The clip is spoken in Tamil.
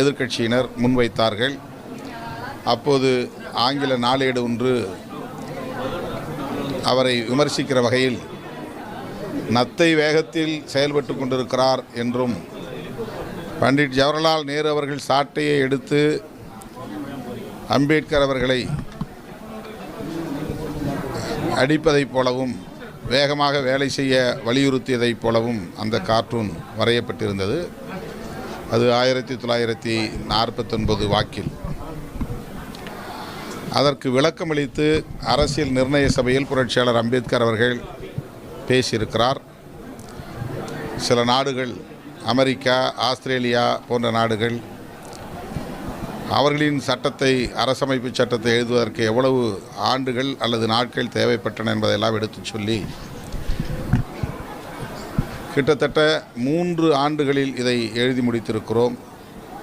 எதிர்க்கட்சியினர் முன்வைத்தார்கள். அப்போது ஆங்கில நாளேடு ஒன்று அவரை விமர்சிக்கிற வகையில் நத்தை வேகத்தில் செயல்பட்டு கொண்டிருக்கிறார் என்றும் பண்டிட் ஜவஹர்லால் நேரு அவர்கள் சாட்டையை எடுத்து அம்பேத்கர் அவர்களை அடிப்பதைப் போலவும் வேகமாக வேலை செய்ய வலியுறுத்தியதைப் போலவும் அந்த கார்ட்டூன் வரையப்பட்டிருந்தது. அது ஆயிரத்தி தொள்ளாயிரத்தி நாற்பத்தொன்பது வாக்கில். அதற்கு விளக்கமளித்து அரசியல் நிர்ணய சபையில் புரட்சியாளர் அம்பேத்கர் அவர்கள் பேசியிருக்கிறார். சில நாடுகள் அமெரிக்கா ஆஸ்திரேலியா போன்ற நாடுகள் அவர்களின் சட்டத்தை அரசமைப்பு சட்டத்தை எழுதுவதற்கு எவ்வளவு ஆண்டுகள் அல்லது நாட்கள் தேவைப்பட்டன என்பதையெல்லாம் எடுத்துச் சொல்லி கிட்டத்தட்ட மூன்று ஆண்டுகளில் இதை எழுதி முடித்திருக்கிறோம்.